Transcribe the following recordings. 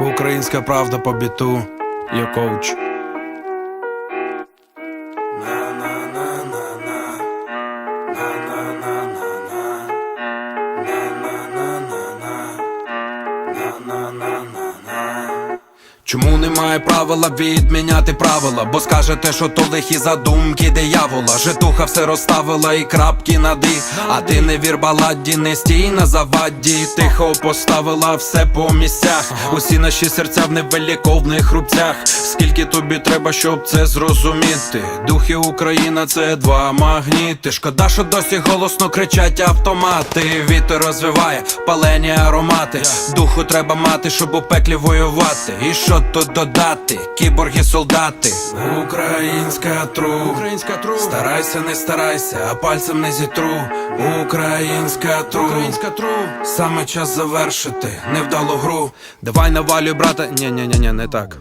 Українська правда по біту, я коуч. Чому немає правила відміняти правила? Бо скажете, що то лихі задумки диявола Житуха все розставила і крапки на ди. А ти не вір баладі, не стій на заваді Тихо поставила все по місцях Усі наші серця в невеликовних рубцях Скільки тобі треба, щоб це зрозуміти? Духи Україна це два магніти. Шкода, що досі голосно кричать автомати. Вітер розвиває палені аромати. Духу треба мати, щоб у пеклі воювати. І що тут додати? Кіборги солдати. Українська тру. Українська тру. Старайся, не старайся, а пальцем не зітру. Українська тру. Українська тру. Саме час завершити невдалу гру. Давай навалюй, брата, ні, ні, ні, ні, не так.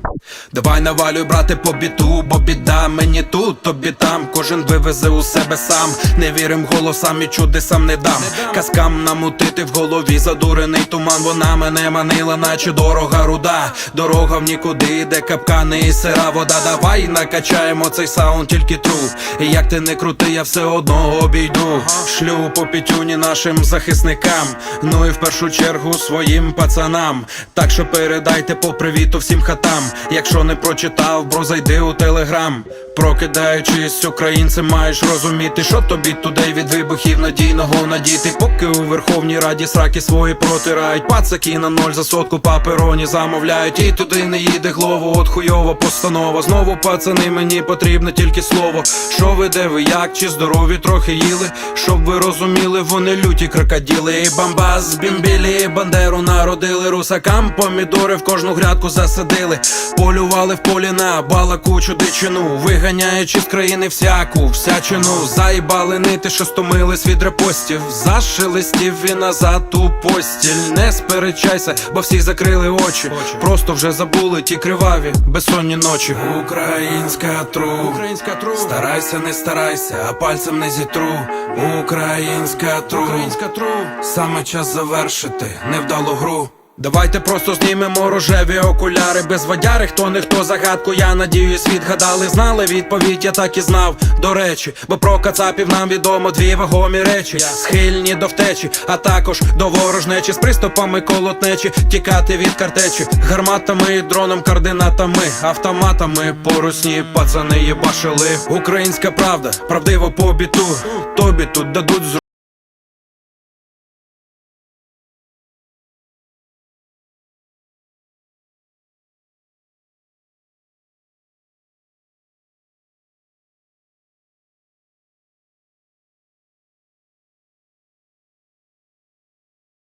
Давай навалюй, брате, по біту, бо біда мені тут, тобі там. Кожен вивезе у себе сам. Не вірим голосам і чудесам не дам. Казкам намутити в голові задурений туман. Вона мене манила, наче дорога руда. Дорога в нікуди, де капкани і сира вода. Давай накачаємо цей саунд, тільки тру. І як ти не крути, я все одно обійду. Шлю по пітюні нашим захисникам. Ну і в першу чергу своїм пацанам. Так що передайте по привіту всім хатам. Якщо не прочитав, бро, зайди у телеграм Прокидаючись, українцем маєш розуміти, що тобі туди від вибухів надійного надіти. Поки у Верховній Раді сраки свої протирають, пацаки на ноль за сотку папероні замовляють. І туди не їде главу, от хуйова постанова. Знову пацани, мені потрібне тільки слово. Що ви, де ви, як, чи здорові трохи їли? Щоб ви розуміли, вони люті крокоділи. І бамбас, бімбілі, бандеру народили. Русакам помідори в кожну грядку засадили. Полювали в полі на балакучу дичину, виганяючи з країни всяку всячину. Заїбали нити, що стомились від репостів. Зашелестів і назад у постіль. Не сперечайся, бо всі закрили очі. Просто вже забули ті криваві, безсонні ночі. Українська тру, українська тру. Старайся, не старайся, а пальцем не зітру. Українська тру, українська тру. Саме час завершити невдалу гру. Давайте просто знімемо рожеві окуляри без водяри, хто не хто загадку, я надіюсь, відгадали, знали відповідь, я так і знав. До речі, бо про кацапів нам відомо дві вагомі речі, схильні до втечі, а також до ворожнечі з приступами колотнечі, тікати від картечі, гарматами, дроном, координатами, автоматами, порусні пацани єбашили. Українська правда, правдиво по біту, тобі тут дадуть.